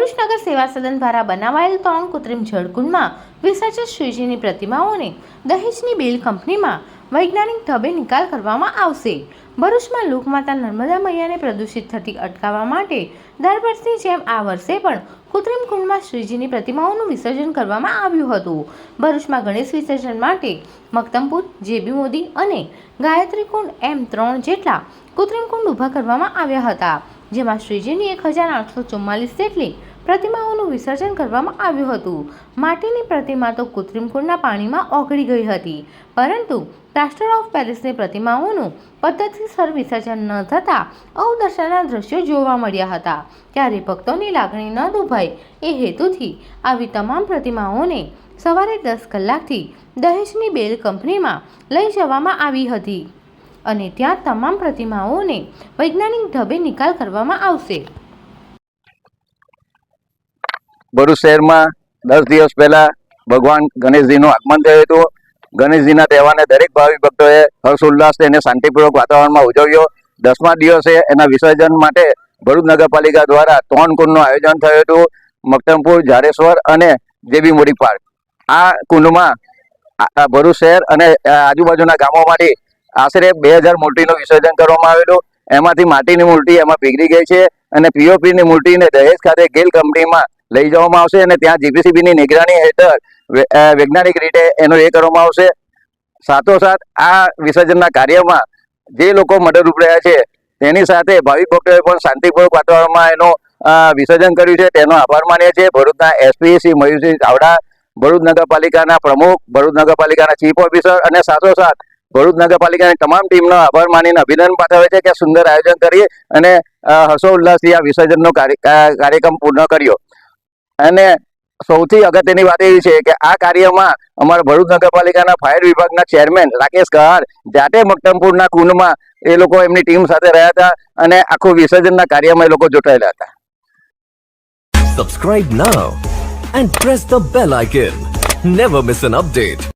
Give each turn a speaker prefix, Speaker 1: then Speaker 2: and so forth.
Speaker 1: સેવા સદન દ્વારા બનાવાયેલ ત્રણ કૃત્રિમ જળકુંડમાં વિસર્જિત શ્રીજીની પ્રતિમાઓને દહેજની બેલ કંપનીમાં વૈજ્ઞાનિક ઢબે નિકાલ કરવામાં આવશે. ભરૂચમાં લોકમાતા નર્મદા મૈયાને પ્રદૂષિત થતી અટકાવવા માટે દર વર્ષની જેમ આ વર્ષે પણ કૃત્રિમ કુંડમાં શ્રીજીની પ્રતિમાઓનું વિસર્જન કરવામાં આવ્યું હતું. ભરૂચમાં ગણેશ વિસર્જન માટે મક્તમપુર, જેબી મોદી અને ગાયત્રી કુંડ એમ ત્રણ જેટલા કૃત્રિમ કુંડ ઊભા કરવામાં આવ્યા હતા, જેમાં શ્રીજીની એક હજાર આઠસો ચુમ્માલીસ જેટલી પ્રતિમાઓનું વિસર્જન કરવામાં આવ્યું હતું. માટીની પ્રતિમા તો કૃત્રિમ કુંડના પાણીમાં ઓગળી ગઈ હતી. પરંતુ પ્લાસ્ટર ઓફ પેરિસની પ્રતિમાઓનું પદ્ધતિસર વિસર્જન ન થતાં અવદર્શાના દ્રશ્યો જોવા મળ્યા હતા. ત્યારે ભક્તોની લાગણી ન દુભાય એ હેતુથી આવી તમામ પ્રતિમાઓને સવારે દસ કલાકથી દહેજની બેલ કંપનીમાં લઈ જવામાં આવી હતી. અને ત્યાં તમામ પ્રતિમાઓને વૈજ્ઞાનિક ઢબે નિકાલ કરવામાં આવશે.
Speaker 2: ભરૂચ શહેરમાં દસ દિવસ પહેલા ભગવાન ગણેશજીનું આગમન થયું હતું. ગણેશજીના તહેવારને દરેક ભાવિ ભક્તોએ હર્ષોલ્લાસથી અને શાંતિપૂર્વક વાતાવરણમાં ઉજવ્યો. દસમા દિવસે એના વિસર્જન માટે ભરૂચ નગરપાલિકા દ્વારા ત્રણ કુંડનું આયોજન થયું હતું. મક્તમપુર ઝાડેશ્વર અને જેબી મોડી પાર્ક. આ કુંડમાં ભરૂચ શહેર અને આજુબાજુના ગામોમાંથી આશરે બે હજાર મૂર્તિનું વિસર્જન કરવામાં આવેલું. એમાંથી માટીની મૂર્તિ એમાં પીગળી ગઈ છે અને પીઓપીની મૂર્તિને દહેજ ખાતે ગેલ કંપનીમાં લઈ જવામાં આવશે અને ત્યાં જીપીસીબીની નિગરાણી હેઠળ વૈજ્ઞાનિક રીતે એનો એ કરવામાં આવશે. સાથોસાથ આ વિસર્જનના કાર્યમાં જે લોકો મદદરૂપ રહ્યા છે, તેની સાથે ભાવિક ભક્તોએ પણ શાંતિપૂર્વક વાતાવરણમાં એનું વિસર્જન કર્યું છે. તેનો આભાર માનીએ છીએ. ભરૂચના એસપી શ્રી મયુરસિંહ ચાવડા, ભરૂચ નગરપાલિકાના પ્રમુખ, ભરૂચ નગરપાલિકાના ચીફ ઓફિસર અને સાથોસાથ ભરૂચ નગરપાલિકાની તમામ ટીમનો આભાર માનીને અભિનંદન પાઠવે છે કે સુંદર આયોજન કરી અને હર્ષોલ્લાસથી આ વિસર્જનનો કાર્ય- કાર્યક્રમ પૂર્ણ કર્યો. અને સૌથી અગત્યની વાત એવી છે કે આ કાર્યમાં અમારા ભરૂચ નગરપાલિકાના ફાયર વિભાગના ચેરમેન રાકેશ કહાર જાતે મક્તમપુરના કુંડમાં એ લોકો એમની ટીમ સાથે રહ્યા હતા અને આખું વિસર્જનના કાર્યમાં એ લોકો જોડાયેલા હતા
Speaker 3: subscribe now and press the bell icon never miss an update.